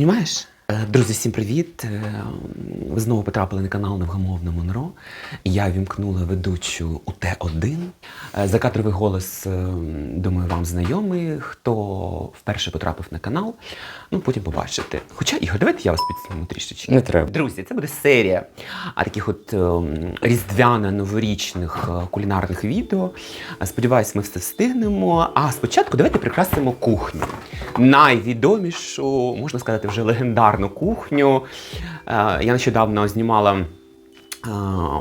Понімаєш? Е, Друзі, всім привіт! Е, Ви знову потрапили на канал Невгамовне Монро. Я вімкнула ведучу у Т1. Е, Закадровий голос, е, думаю, вам знайомий. Хто вперше потрапив на канал, ну потім побачите. Хоча, Ігор, давайте я вас підсніму трішечки. Не треба. Друзі, це буде серія а, таких от різдвяно-новорічних е, кулінарних відео. Е, Сподіваюсь, ми все встигнемо. А спочатку давайте прикрасимо кухню. Найвідомішу, можна сказати, вже легендарну кухню. Е, Я нещодавно знімала е,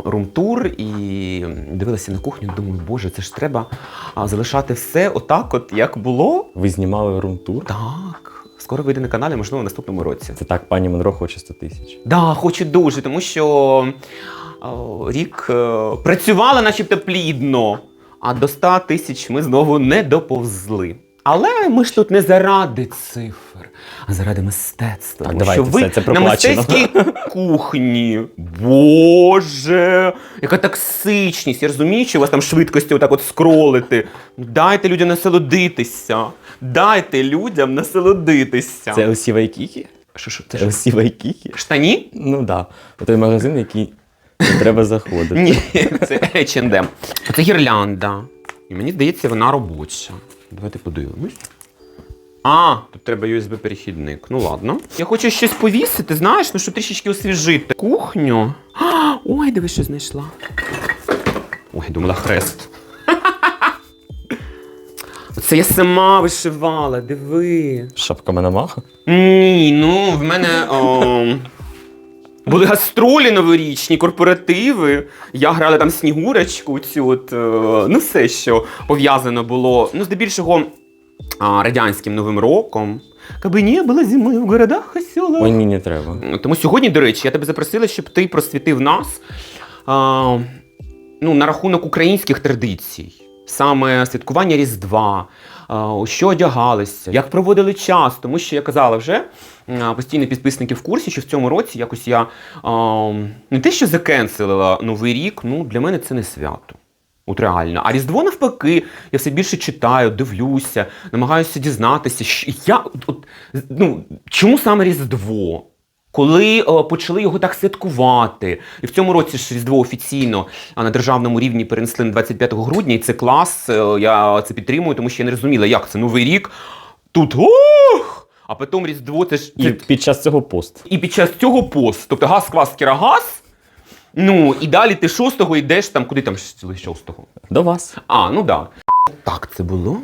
румтур і дивилася на кухню. Думаю, боже, це ж треба залишати все отак, от як було. Ви знімали румтур? Так, скоро вийде на каналі, можливо, в наступному році. Це так, пані Монро хоче 100 тисяч. Да, хочу дуже, тому що о, рік е, працювала начебто плідно, а до 100 тисяч ми знову не доповзли. Але ми ж тут не заради цифр, а заради мистецтва. Так, давайте, що ви все, це на мистецькій кухні. Боже, яка токсичність. Я розумію, що у вас там швидкості отак от скролити. Ну, Дайте людям насолодитися. Дайте людям насолодитися. Це LC Вайкікі? Що, що, це що? LC Вайкікі? Штані? Ну так. Да. Той магазин, який не треба заходити. Ні, це H&M. Це гірлянда. І мені здається, вона робоча. Давайте подивимось. А, тут треба USB-перехідник. Ну ладно. Я хочу щось повісити, знаєш, ну щоб трішечки освіжити. Кухню. А, ой, диви, що знайшла. Ой, думала хрест. Це я сама вишивала, диви. Шапка Мономаха? Ні, ну в мене о, були гастролі новорічні, корпоративи. Я грала там снігурочку, цю от, е, ну все, що пов'язано було, ну, здебільшого радянським новим роком. Каби не було зими в городах і селах. Ой, ні, не треба. Тому сьогодні, до речі, я тебе запросила, щоб ти просвітив нас а, ну, на рахунок українських традицій, саме святкування Різдва, у що одягалися, як проводили час. Тому що я казала вже а, постійно підписники в курсі, що в цьому році якось я не те, що закенселила Новий рік, ну для мене це не свято. От реально. А Різдво навпаки, я все більше читаю, дивлюся, намагаюся дізнатися. що- Я, от, ну, чому саме Різдво? Коли е, почали його так святкувати, і в цьому році ж Різдво офіційно а, на державному рівні перенесли на 25 грудня, і це клас, е, я це підтримую, тому що я не розуміла, як це Новий рік. Тут ох! А потім Різдво це ж І це, під час цього пост. і під час цього пост. Тобто газ, квас, кірагаз. Ну, і далі ти шостого йдеш там, куди там шостого? До вас. А, ну да. Так це було.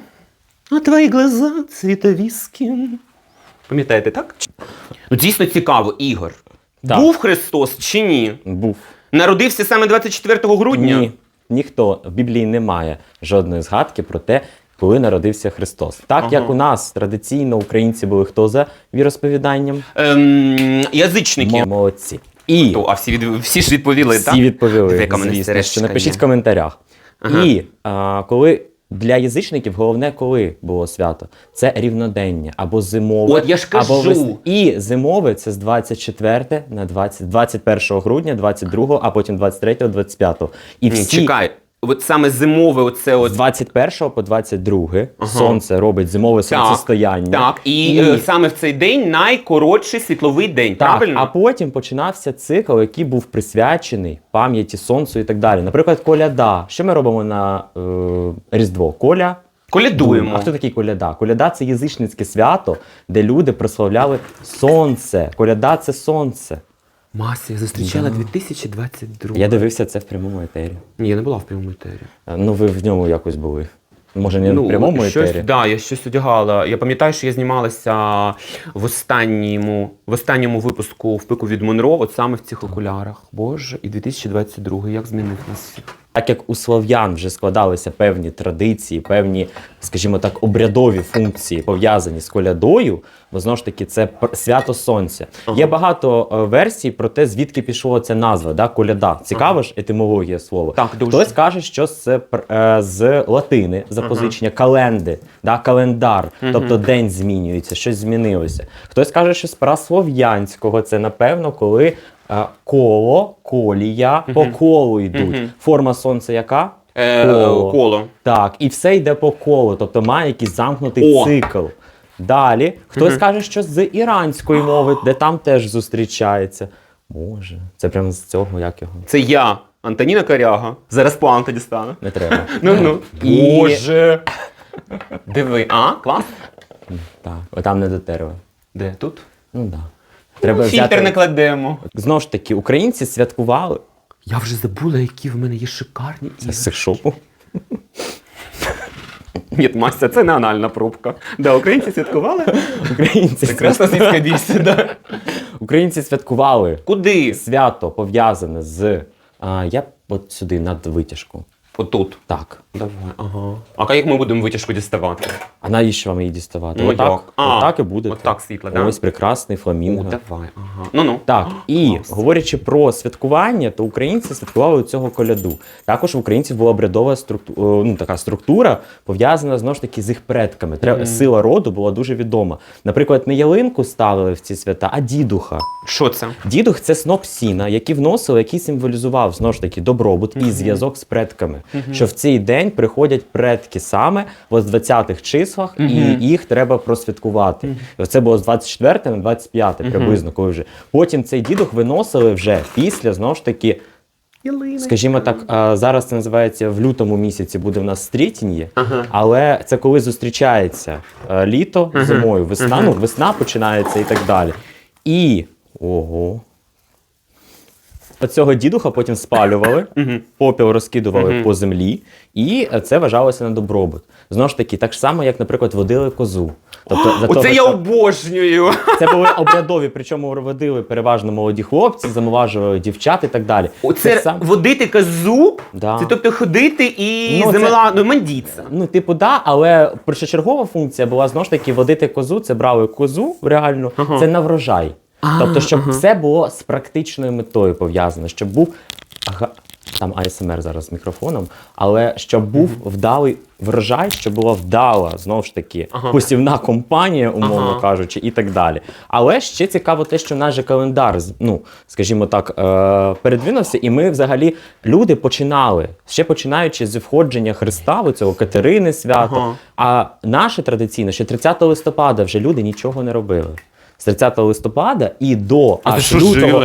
А твої глаза цвіта віскі. Пам'ятаєте, так? Ну, дійсно цікаво, Ігор. Так. Був Христос чи ні? Був. Народився саме 24 грудня? Ні. Ніхто в Біблії немає жодної згадки про те, коли народився Христос. Так Ага. як у нас традиційно українці були хто за віросповіданням? Ем, язичники. Мо- Молодці. І То, а всі, від... всі ж відповіли, Всі так? відповіли. Диви, яка в мене звісно, що напишіть в коментарях. Ага. І а, коли для язичників головне, коли було свято, це рівнодення або зимове. От я ж кажу. Або вес- І зимове це з 24 на 20, 21 грудня, 22, а потім 23, 25. І всі чекай, от саме зимове, оце з от. 21 по 22 Ага. сонце робить зимове сонцестояння. Так, і, І- е, саме в цей день найкоротший світловий день, Так, правильно? а потім починався цикл, який був присвячений пам'яті сонцю і так далі. Наприклад, коляда. Що ми робимо на е, Різдво? Коля. Колядуємо. А хто такий коляда? Коляда це язичницьке свято, де люди прославляли сонце. Коляда це сонце. Мася, я зустрічала 2022. Я дивився це в прямому етері. Ні, я не була в прямому етері. Е, Ну, ви в ньому якось були. Може, не в прямому Ну, щось, етері. Да, я щось одягала. Я пам'ятаю, що я знімалася в останньому, в останньому випуску в пику від Монро, от саме в цих окулярах. Боже, і 2022 як змінив нас всіх. Так як у слов'ян вже складалися певні традиції, певні, скажімо так, обрядові функції пов'язані з колядою, бо знову ж таки це свято сонця. Є багато е, версій про те, звідки пішла ця назва, да, коляда. Цікава ж етимологія слова. Так, дуже. Хтось каже, що це е, з латини запозичення календи, да, календар, тобто день змінюється, щось змінилося. Хтось каже, що з праслов'янського це напевно, коли коло, колія, по колу йдуть. Форма сонця яка? Е, коло. Так, і все йде по колу, тобто має якийсь замкнутий О! цикл. Далі хтось каже, що з іранської мови, де там теж зустрічається. Боже, це прямо з цього, як його? Це я, Антоніна Коряга. Зараз план тоді стану. Не треба. Ну ну. І- Боже. Диви, а, клас. Так, отам не до дотерли. Де тут? Ну так. Да. Треба Фільтр не кладемо. Знову ж таки, українці святкували. Я вже забула, які в мене є шикарні Це з секшопу. Ні, Мася, це не анальна пробка. Да, українці святкували. Українці, Прекрасна світська бійся, да. українці святкували Куди? свято пов'язане з. А, я от сюди над витяжку. Отут. Так. Давай, ага. А як ми будемо витяжку діставати? А навіщо вам її діставати? Ну, отак, як? А, отак і буде. отак світло, да? Ось прекрасний О, давай, ага. Ну-ну. Так, і Клас. говорячи про святкування, то українці святкували цього коляду. Також в українців була обрядова структура, ну, така структура, пов'язана знову ж таки з їх предками. Треба, Сила роду була дуже відома. Наприклад, не ялинку ставили в ці свята, а дідуха. Що це? Дідух це сноп сіна, який вносили, який символізував знову ж таки добробут і зв'язок з предками. Що в цей день приходять предки саме з 20-х числах, і їх треба просвяткувати. І Це було з 24 на 25 приблизно, коли вже. Потім цей дідух виносили вже після знову ж таки. Скажімо так, зараз це називається в лютому місяці буде в нас стрітін'є, Ага. але це коли зустрічається е, літо зимою, весна, ну, весна починається і так далі. І ого. Оцього дідуха потім спалювали, попіл розкидували по землі, і це вважалося на добробут. Знову ж таки, так само, як, наприклад, водили козу. Тобто, за того, я що- обожнюю. це були обрядові, причому водили переважно молоді хлопці, замоважували дівчат і так далі. Оце Це сам- водити козу, Да. це тобто ходити і Ну, це- ну мандіться. Ну, типу, да, але першочергова функція була знову ж таки водити козу. Це брали козу реально, Ага. це на врожай. Тобто, щоб все було з практичною метою пов'язано, щоб був ага, там АСМР зараз з мікрофоном, але щоб був вдалий врожай, щоб була вдала знову ж таки Ага. посівна компанія, умовно Ага. кажучи, і так далі. Але ще цікаво те, що наш же календар, ну скажімо так, е, передвинувся, і ми взагалі люди починали ще починаючи з входження Христа, у цього Катерини свято. Ага. А наше традиційно, ще 30 листопада вже люди нічого не робили. З 30 листопада і до А аж лютого.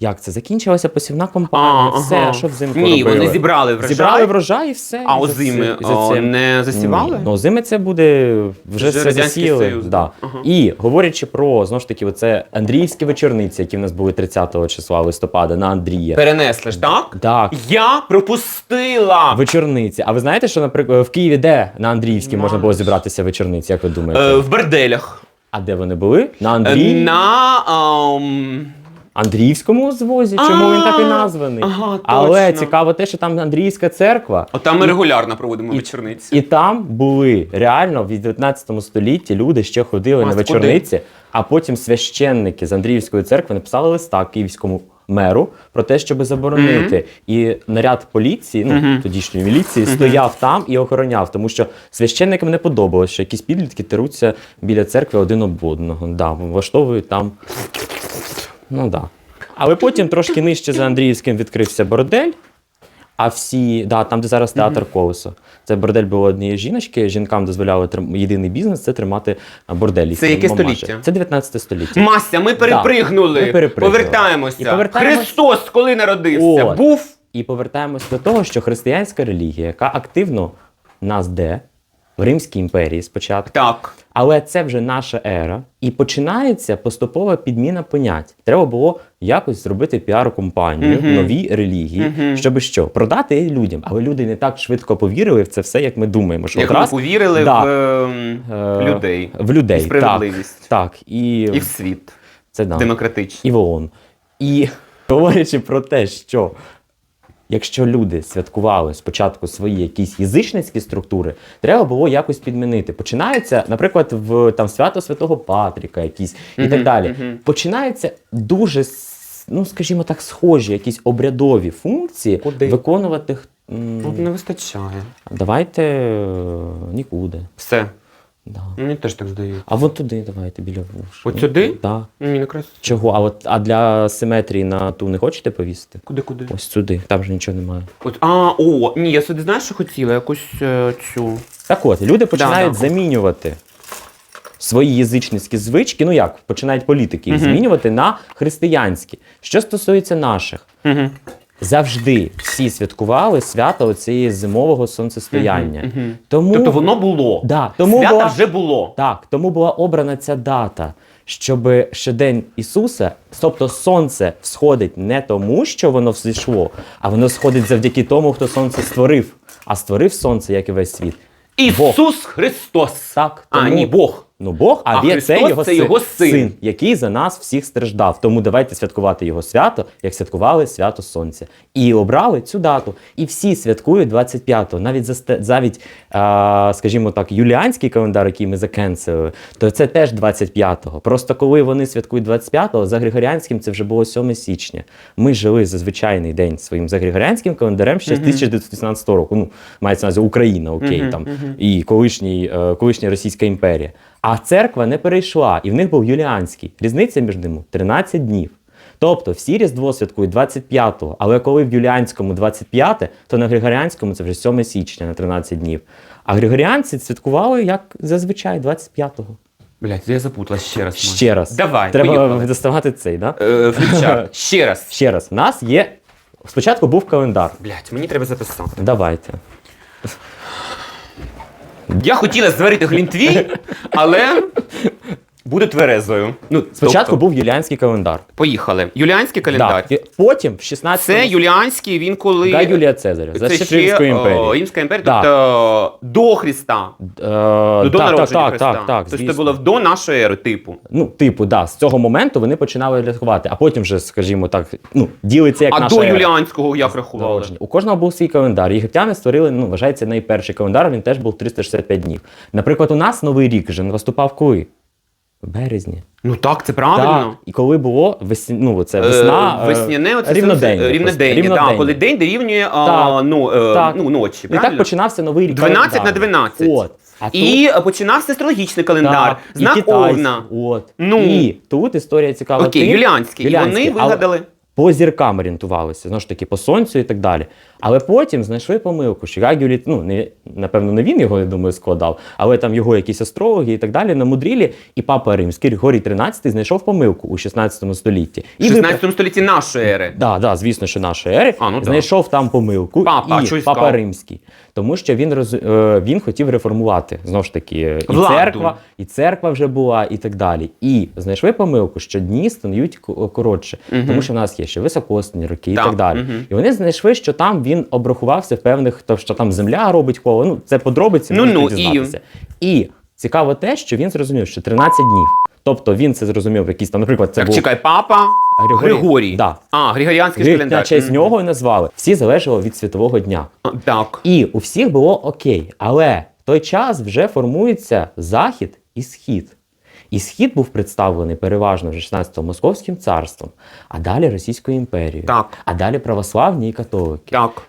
Як це? Закінчилася посівна компанія, А, все, ага. що взимку Ні, робили? вони зібрали врожай. Зібрали врожай і все. А і за озими за о, не засівали? Ні. Ну, озими це буде вже Вже все Радянський. Союз, Да. Ага. І говорячи про знову ж таки, оце Андріївські вечорниці, які в нас були 30 числа листопада на Андрія. Перенесли ж, так? Так. Я пропустила. Вечорниці. А ви знаєте, що, наприклад, в Києві де на Андріївській можна було зібратися вечорниці, як ви думаєте? Е, в борделях. А де вони були? На Андрій... На um... Андріївському звозі. Чому він так і названий? ага, Але точно. цікаво те, що там Андріївська церква. От там ми регулярно проводимо і- вечорниці. І там були реально в 19 столітті люди ще ходили Мась, на вечорниці, а потім священники з Андріївської церкви написали листа київському меру про те, щоб заборонити. І наряд поліції, ну тодішньої міліції, стояв там і охороняв, тому що священникам не подобалось, що якісь підлітки теруться біля церкви один об одного. Да, влаштовують там. Ну да. Але потім трошки нижче за Андріївським відкрився бордель. А всі, да, там, де зараз театр колесо. Це бордель було однієї жіночки. Жінкам дозволяли трим... єдиний бізнес це тримати борделі. Це яке Мамаші. століття? Це 19 століття. Мася, ми перепригнули. ми перепригнули. Повертаємося. І повертаємось- Христос, коли народився, От. був. І повертаємось до того, що християнська релігія, яка активно нас де в Римській імперії спочатку. Так. Але це вже наша ера, і починається поступова підміна понять. Треба було якось зробити піар-компанію Мгм. новій релігії, Мгм. щоб що продати людям. Але люди не так швидко повірили в це все, як ми думаємо. Що Як ми повірили Да. в ем, Е, людей. в людей І справедливість. Так, так і, І в світ. це да. Демократичний. і в ООН. І говорячи про те, що якщо люди святкували спочатку свої якісь язичницькі структури, треба було якось підмінити. Починаються, наприклад, в там свято Святого Патріка, якісь і так далі. мгм. Починаються дуже, ну скажімо так, схожі якісь обрядові функції Куди? виконувати. м, От не вистачає. Давайте е, нікуди. Все. Да. Мені теж так здається. А от туди давайте біля вуш. От сюди? Мені не красиво. Чого? А от а для симетрії на ту не хочете повісити? Куди куди? Ось сюди, там же нічого немає. От, а, о, ні, я сюди знаєш, що хотіла? Якусь е, цю. Так от, люди починають да. замінювати свої язичницькі звички, ну як починають політики їх змінювати на християнські. Що стосується наших, Угу. Завжди всі святкували свято оцієї зимового сонцестояння. Тому Тобто воно було. Да, тому Свята була- вже було. так, тому була обрана ця дата, щоб ще день Ісуса, тобто сонце всходить не тому, що воно взійшло, а воно сходить завдяки тому, хто сонце створив. А створив сонце, як і весь світ. Бог. Ісус Христос. Так, А, ні, Бог. Ну, Бог, а, А Христос це його, це син, його син. який за нас всіх страждав. Тому давайте святкувати його свято, як святкували свято Сонця. І обрали цю дату. І всі святкують 25-го. Навіть засте- навіть, а, скажімо так, юліанський календар, який ми закенсили, то це теж 25-го. Просто коли вони святкують 25-го, за Григоріанським це вже було 7 січня. Ми жили за звичайний день своїм за Григоріанським календарем ще з 1918 року. Ну, мається на увазі Україна, окей, там і колишній, е, колишня Російська імперія. А церква не перейшла, і в них був юліанський. Різниця між ними 13 днів. Тобто всі Різдво святкують 25-го, але коли в Юліанському 25, то на Григоріанському це вже 7 січня на 13 днів. А григоріанці святкували як зазвичай 25-го. Блять, я запутала ще раз. може. Ще раз. Давай, Треба поїхали. доставати цей, да? Е, Фліпчарт. Ще раз. Ще раз. У нас є. Спочатку був календар. Блять, мені треба записати. Давайте. Я хотіла зварити глінтвій, але буду тверезою. Ну, Спочатку тобто, був юліанський календар. Поїхали. Юліанський календар. Да. І Потім в 16 Це юліанський, він коли. Га Юлія Цезаря. За Це ще Римської імперії. Римська імперія, Да. тобто до Христа. Е, до так, народження так, Христа. так, так, Тобто це було до нашої ери, типу. Ну, типу, да, з цього моменту вони починали рахувати, а потім вже, скажімо так, ну, ділиться як а наша до ера. Юліанського як рахували? Народження. У кожного був свій календар. Єгиптяни створили, ну, вважається, найперший календар, він теж був 365 днів. Наприклад, у нас Новий рік вже наступав коли? Березні. Ну так, це правильно. Так. І коли було весні, ну, це Е, весна, е, Весняне, оце рівнодення. рівнодення, Рівнодення. Да, коли день дорівнює а, Так. ну, е, Так. ну, ночі. І так правильно? починався новий рік. 12 на календар. 12. От. А І е, починався астрологічний календар. Так, і Знак китайський. Овна. От. Ну. І тут історія цікава. Окей, тим- юліанський. І вони але вигадали. По зіркам орієнтувалися, знову ж таки, по сонцю і так далі. Але потім знайшли помилку, що Гагюлі, ну, не, напевно, не він його, я думаю, складав, але там його якісь астрологи і так далі намудрілі, і папа Римський Григорій XIII знайшов помилку у 16 столітті. І 16 столітті нашої ери. Да, да, звісно, що нашої ери А, ну знайшов там помилку Папа, і папа римський, тому що він роз, е, він хотів реформувати знову ж таки і Владу. церква, і церква вже була, і так далі. І знайшли помилку, що дні стають ко- коротше, тому що в нас є ще високосні роки і Так, так далі. Угу. І вони знайшли, що там він обрахувався в певних, то що там земля робить коло. Ну це подробиці, Ну, ну, і- І цікаво те, що він зрозумів, що 13 днів. Тобто він це зрозумів, якийсь там, наприклад, це Так, був чекай, папа Григорій. Григорій. Да. А, Григоріанський календар. на честь Мгм. нього і назвали. Всі залежало від світового дня. А, Так. І у всіх було окей. Але в той час вже формується захід і схід. І схід був представлений переважно вже 16-го Московським царством, а далі Російською імперією, Так. а далі православні і католики. Так.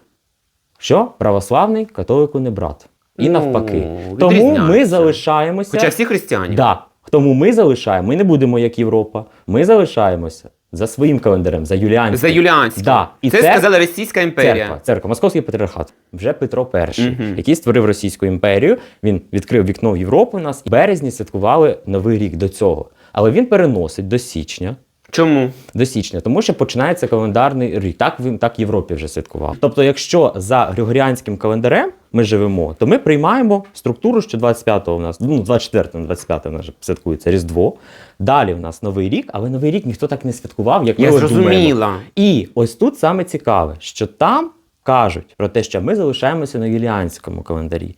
Що православний католику не брат. І Ну, навпаки. Тому ми залишаємося. Хоча всі християни. Да. Тому ми залишаємо, ми не будемо як Європа. Ми залишаємося за своїм календарем, за Юліанським. За Юліанським. Да. І це це- сказала Російська імперія. Церква, церква, Московський патріархат. Вже Петро І, Мгм. який створив Російську імперію. Він відкрив вікно в Європу. у Нас і в березні святкували новий рік до цього. Але він переносить до січня. Чому? До січня, тому що починається календарний рік. Так він так в Європі вже святкував. Тобто, якщо за григоріанським календарем ми живемо, то ми приймаємо структуру, що 25-го у нас, ну 24-го, 25-го у нас святкується Різдво. Далі в нас новий рік, але новий рік ніхто так не святкував, як Я ми от думаємо. зрозуміла. І ось тут саме цікаве, що там кажуть про те, що ми залишаємося на юліанському календарі.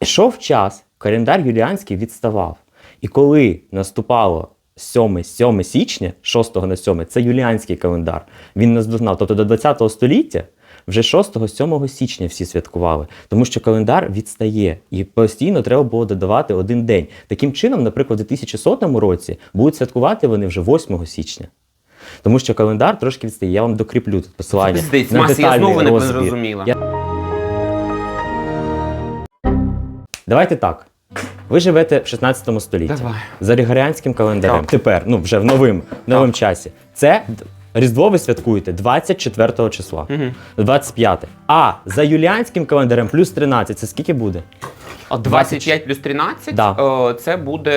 Йшов час, календар юліанський відставав. І коли наступало 7, 7 січня, 6 на 7, це юліанський календар. Він нас дознав. Тобто до 20 століття вже 6-7 січня всі святкували, тому що календар відстає і постійно треба було додавати один день. Таким чином, наприклад, у 2100 році будуть святкувати вони вже 8 січня. Тому що календар трошки відстає. Я вам докріплю тут посилання. Пиздець, на Мася, я знову не зрозуміла. Я- Давайте так. Ви живете в 16 столітті Давай. за Григоріанським календарем. Так. Тепер, ну вже в новим, новим часі. Це Різдво ви святкуєте 24 числа, 25. А за юліанським календарем плюс 13 це скільки буде? 25 плюс 13 Да. е, це буде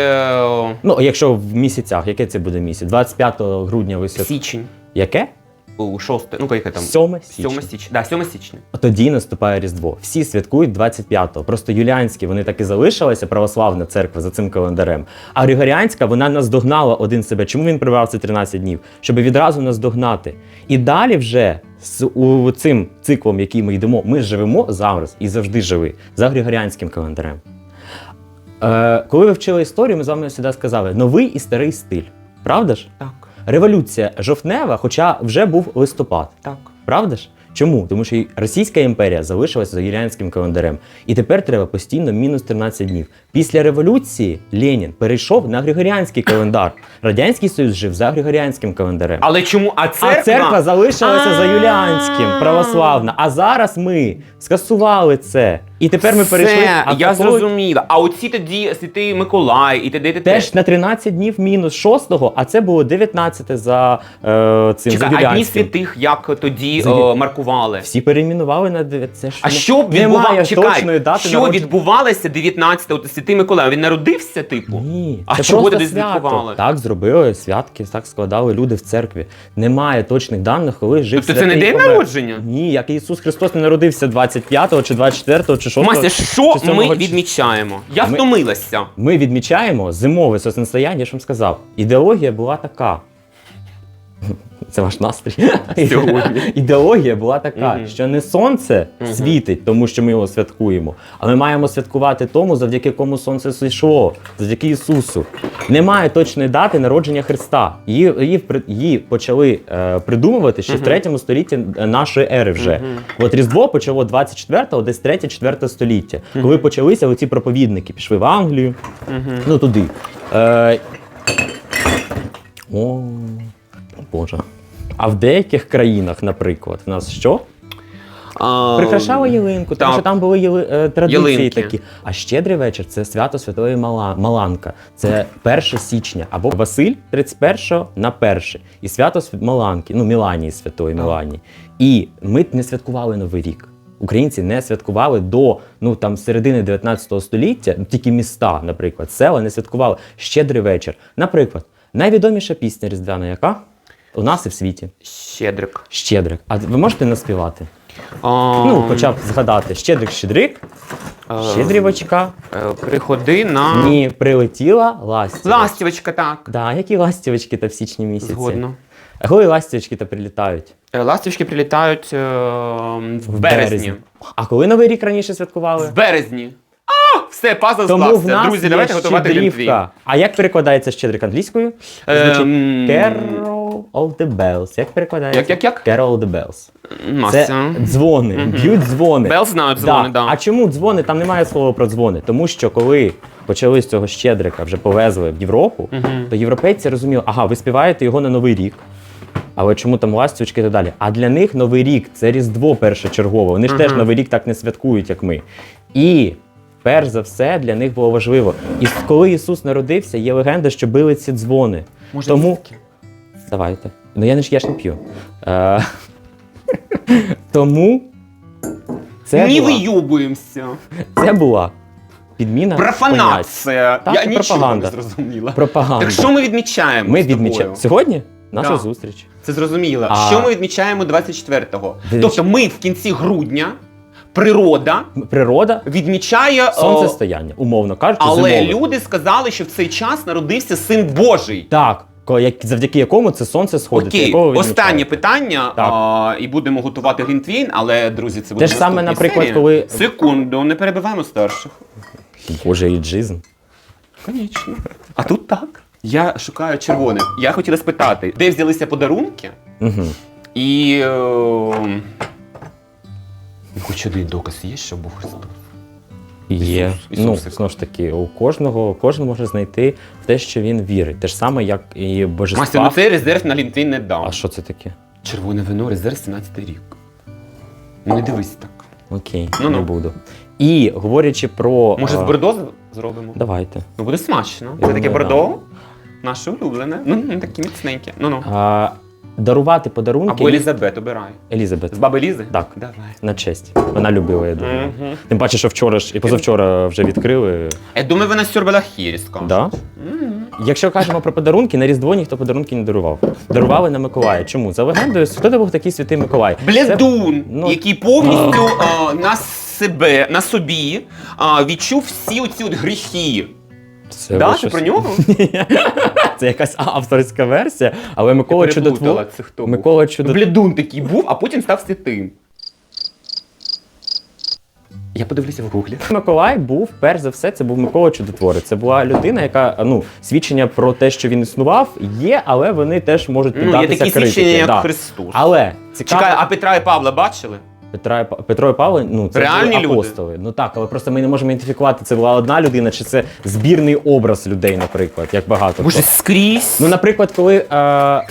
е, Ну, якщо в місяцях, яке це буде місяць? 25 грудня ви свят... січень. Яке? У 6, ну яке там? 7 січня. 7 січня. Да, 7 січня. Тоді наступає Різдво. Всі святкують 25-го. Просто юліанські вони так і залишилися, православна церква за цим календарем. А Григоріанська вона наздогнала один себе. Чому він прибрав ці 13 днів? Щоб відразу наздогнати. І далі вже з у, цим циклом, який ми йдемо, ми живемо зараз і завжди живі за Григоріанським календарем. Е, коли ви вчили історію, ми з вами завжди сказали новий і старий стиль. Правда ж? Так. Революція жовтнева, хоча вже був листопад. Так. Правда ж? Чому? Тому що Російська імперія залишилася за юліанським календарем. І тепер треба постійно мінус 13 днів. Після революції Ленін перейшов на Григоріанський календар. Радянський Союз жив за Григоріанським календарем. Але чому? А церква? А церква залишилася за юліанським, православна. А зараз ми скасували це. І тепер ми перейшли. А я такого- зрозуміла. А оці тоді Святий Миколай і т.д. т.т. Теж на 13 днів мінус 6, а це було 19 за е, цим Чекай, за а дні юліанським. святих як тоді За е, маркували? Всі перейменували на 9. Це ж А не- що немає відбувалося? Чекай, точної дати що народження. відбувалося 19-го? От Святий Миколай? Він народився, типу? Ні, А це чого просто тоді свято. святкували? Так зробили святки, так складали люди в церкві. Немає точних даних, коли жив Тобто це не святий день народження? Ні, як Ісус Христос не народився 25-го чи 24-го чи 6-го. Мася, що чи ми відмічаємо? Я Ми- втомилася. Ми відмічаємо зимове сонцестояння, я ж вам сказав. Ідеологія була така. Це ваш настрій. Сьогодні. Ідеологія була така, Мгм. що не сонце Мгм. світить, тому що ми його святкуємо, а ми маємо святкувати тому, завдяки кому сонце зійшло, завдяки Ісусу. Немає точної дати народження Христа. Її, її, її почали е, придумувати ще в Мгм. 3 столітті нашої ери вже. Мгм. От Різдво почало 24-го, десь 3-4 століття, коли почалися оці проповідники, пішли в Англію, Мгм. ну туди. Е, о, Боже. А в деяких країнах, наприклад, в нас що? А, Прикрашали ялинку, тому що там були яли, е, традиції Ялинки. такі. А щедрий вечір це свято Святої Мала, Маланка. Це 1 січня. Або Василь 31 на 1. І свято Свя- Маланки, ну Міланії Святої Міланії. І ми не святкували Новий рік. Українці не святкували до ну там середини 19 століття, ну, тільки міста, наприклад, села не святкували щедрий вечір. Наприклад, найвідоміша пісня Різдвяна, яка у нас і в світі. Щедрик. Щедрик. А ви можете наспівати? А, Ну, хоча б згадати Щедрик Щедрик, е, Щедрівочка. е, Приходи на Ні, прилетіла ластівочка. ластівочка, так. Да, які ластівочки та в січні місяці? Згодно. А коли ластівочки та прилітають? Е, Ластівочки прилітають е, в березні. А коли Новий рік раніше святкували? В березні. А, все, пазл Тому в склався. нас Друзі, є давайте готувати глінтвейн. щедрівка. А як перекладається щедрик англійською? Ем, Значить, Carol of the Bells. Як перекладається? Як, як, як? Carol of the Bells. Це дзвони, Мгм. б'ють дзвони. Бел знають дзвони, да. А чому дзвони? Там немає слова про дзвони. Тому що коли почали з цього щедрика, вже повезли в Європу, то європейці розуміли, ага, ви співаєте його на Новий рік. Але чому там ластівочки і так далі? А для них Новий рік це Різдво першочергове. Вони ж теж Новий рік так не святкують, як ми. І перш за все для них було важливо. І коли Ісус народився, є легенда, що били ці дзвони. Може, Тому? Давайте. Ну я не ж я ж не п'ю. Е, Тому це Не була, вийобуємося. це була підміна. понять. Профанація. Так, Я і нічого пропаганда. не зрозуміла. Пропаганда. Так що ми відмічаємо? Ми з тобою? відмічаємо. Сьогодні наша Да. зустріч. Це зрозуміло. А- Що ми відмічаємо 24-го? Відміч- Тобто ми в кінці грудня, природа Природа, відмічає. о, сонцестояння, умовно кажучи, але зимове. люди сказали, що в цей час народився син Божий. Так, ко- як- завдяки якому це сонце сходить. Окей, якого ви останнє відмічаєте. питання, Так. а, і будемо готувати глінтвейн, але друзі, це буде Те ж саме, наступній наприклад, серії. коли- секунду, не перебиваємо старших. Боже, іджизм. Звісно. А тут так. Я шукаю червоне. Я хотіла спитати, де взялися подарунки? Угу. І. Е, хоч один доказ є, що був Христос. Є. Ісус, ну, Ісусик. знову ж таки, у кожного, кожен може знайти в те, що він вірить. Те ж саме, як і божества. Мастер, ну цей резерв на Лінтвін не дав. А що це таке? Червоне вино, резерв 17 рік. Ну не дивись так. Окей, Ну-ну. не буду. І говорячи про. Може, з а, бордо з- зробимо? Давайте. Ну буде смачно. Я Це таке думаю, бордо. Наше улюблене. Ну, ну таке міцненьке. Ну ну. А, дарувати подарунки. Або Елізабет обирай. Елізабет. З баби Лізи? Так. Давай. На честь. Вона любила, я думаю. Мгм. Тим паче, що вчора ж і позавчора вже відкрили. Я думаю, вона сьорбала хірі, скажуть. Да? Якщо кажемо про подарунки, на Різдво ніхто подарунки не дарував. Дарували на Миколая. Чому? За легендою, хто це був такий святий Миколай? Це- Блядун, ну- який повністю а, на себе, на собі а, відчув всі оці от гріхи. Це да, ви ти щось- про нього? Це якась авторська версія, але Микола Чудотвор. Це хто був? Микола Чудотвор. Блядун такий був, а потім став святим. Я подивлюся в гуглі. Миколай був, перш за все, це був Микола Чудотворець. Це була людина, яка ну свідчення про те, що він існував, є, але вони теж можуть Ну, є такі критиці. свідчення, як да. Христос. Але цікаво, Чекай, а Петра і Павла бачили? Петра, і Па- Петро і Павло, ну це Реальні були люди? апостоли. Ну так, але просто ми не можемо ідентифікувати, це була одна людина, чи це збірний образ людей, наприклад, як багато. Боже, хто. скрізь. Ну, наприклад, коли е,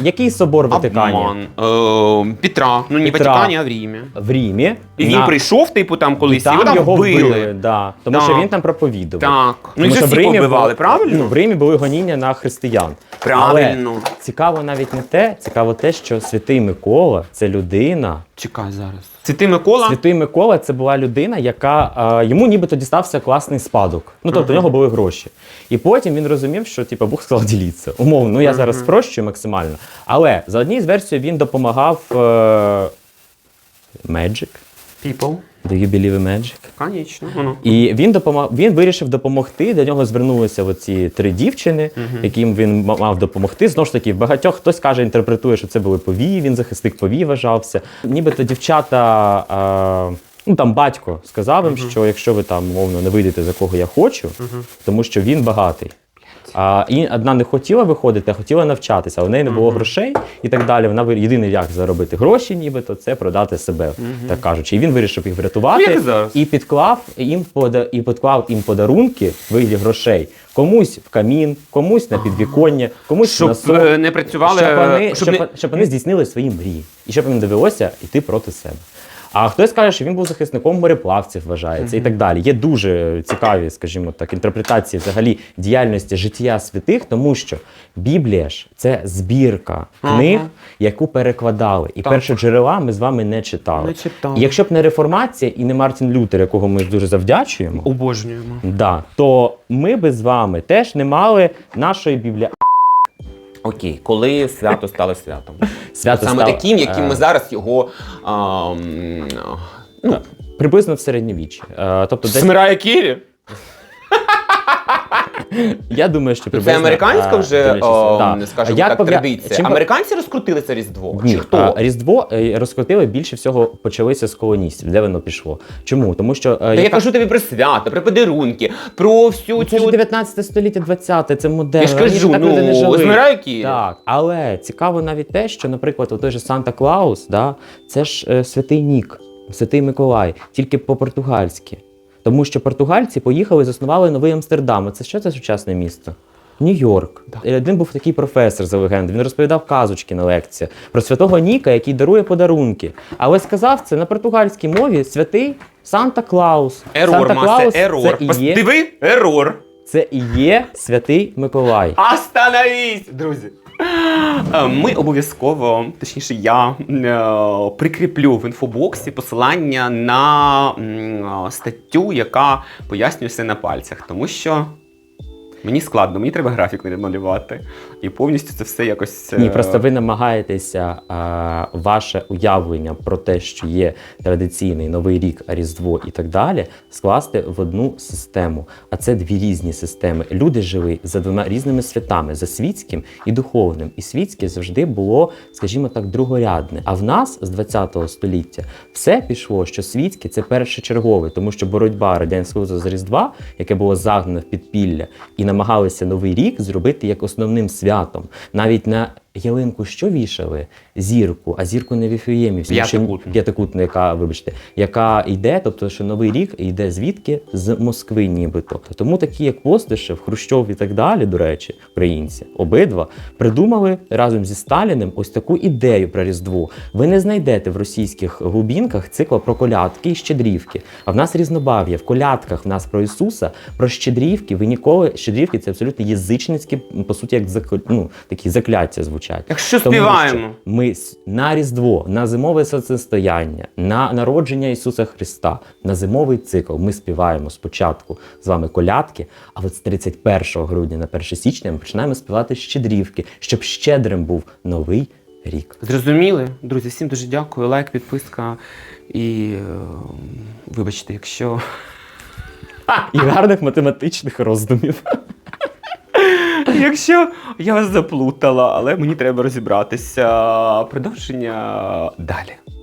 який собор в Ватикані? Обман. Е, Петра. Ну, не Петра. Ватикані, а в Римі. В Римі. І він на- прийшов, типу, там колись, і там його там його вбили. Да, тому Так. що він там проповідував. Так. Ну, і що вже в всіх побивали, було- правильно? Ну, в Римі були гоніння на християн. Правильно. Але цікаво навіть не те, цікаво те, що святий Микола це людина. Чекай зараз. Святий Микола? Святий Микола це була людина, яка е, йому нібито дістався класний спадок. Ну тобто, у нього були гроші. І потім він розумів, що типу, Бог сказав діліться. Умовно, ну я зараз спрощую максимально. Але за однією з версій він допомагав е, Magic. People. Do you believe in magic? Конечно. Воно. І він допомаг... він вирішив допомогти. До нього звернулися оці три дівчини, яким він мав допомогти. Знову ж таки, в багатьох хтось каже, інтерпретує, що це були повії. Він захисник повій вважався. Нібито дівчата. А... Ну там батько сказав їм, що якщо ви там мовно не вийдете за кого я хочу, тому що він багатий. А і одна не хотіла виходити, а хотіла навчатися, у неї не було грошей і так далі. Вона єдиний як заробити гроші, нібито це продати себе, так кажучи. І він вирішив їх врятувати і підклав їм пода і підклав їм подарунки в вигляді грошей. Комусь в камін, комусь на підвіконня, комусь Щоб на сон, е, не працювали. щоб вони, щоб щоб, не- щоб вони здійснили свої мрії, і щоб їм довелося йти проти себе. А хтось каже, що він був захисником мореплавців, вважається, і так далі. Є дуже цікаві, скажімо так, інтерпретації взагалі діяльності життя святих, тому що Біблія ж це збірка книг, Ага. яку перекладали. І Так. першоджерела ми з вами не читали. Не читали. І якщо б не реформація і не Мартін Лютер, якого ми дуже завдячуємо, Обожнюємо. да, то ми би з вами теж не мали нашої біблії. Окей, коли свято стало святом? Свято Саме стало, таким, яким е, ми зараз його. А, м, ну, приблизно в середньовіччі. Е, тобто, десь, Смирає Кірі? Я думаю, що Це приблизно, американська е, вже, о, да. не скажімо Як так, традиція. чим Американці розкрутили це Різдво? Ні, Чи хто? Різдво е, розкрутили більше всього почалися з колоністів. Де воно пішло? Чому? Тому що е, Та я кажу тобі про свято, про подарунки, про всю Ну, це цю. 19 століття, 20 це модерн. Я ж кажу, так ну, жили. Кірі. Так, але цікаво навіть те, що, наприклад, той же Санта Клаус, да, це ж е, святий Нік, святий Миколай, тільки по-португальськи. Тому що португальці поїхали і заснували новий Амстердам. Це що це сучасне місто? Нью-Йорк. Е, Один був такий професор за легендою. Він розповідав казочки на лекціях про святого Ніка, який дарує подарунки. Але сказав це на португальській мові святий Санта Клаус. Ерор, Санта масе, Клаус ерор. це і є, Диви, ерор. це і є святий Миколай. Остановись, друзі. Е, Ми обов'язково, точніше, я е, прикріплю в інфобоксі посилання на е, статтю, яка пояснює все на пальцях, тому що мені складно, мені треба графік намалювати. І повністю це все якось. е, Ні, просто ви намагаєтеся а, ваше уявлення про те, що є традиційний новий рік, Різдво і так далі, скласти в одну систему. А це дві різні системи. Люди жили за двома різними святами: за світським і духовним. І світське завжди було, скажімо так, другорядне. А в нас з 20 століття все пішло, що світське це першочергове, тому що боротьба радянського Союзу з Різдва, яке було загнане в підпілля, і намагалися новий рік зробити як основним святом. Навіть на ялинку що вішали? Зірку, а зірку не Віфлеємі, П'ятикутну. п'ятикутну, яка, вибачте, яка йде, тобто, що новий рік йде звідки? З Москви, нібито. Тому такі, як Постишев, Хрущов і так далі, до речі, українці, обидва придумали разом зі Сталіним ось таку ідею про Різдво. Ви не знайдете в російських глубінках цикла про колядки і щедрівки. А в нас різнобав'я. В колядках в нас про Ісуса, про щедрівки. Ви ніколи щедрівки це абсолютно язичницькі, по суті, як закл... ну, такі закляття звучать. Звучать. Якщо Тому співаємо. що ми на Різдво, на зимове сонцестояння, на народження Ісуса Христа, на зимовий цикл ми співаємо спочатку з вами колядки, а от з 31 грудня на 1 січня ми починаємо співати щедрівки, щоб щедрим був новий рік. Зрозуміли? Друзі, всім дуже дякую. Лайк, підписка і е, вибачте, якщо. І гарних математичних роздумів. Якщо я вас заплутала, але мені треба розібратися. Продовження далі.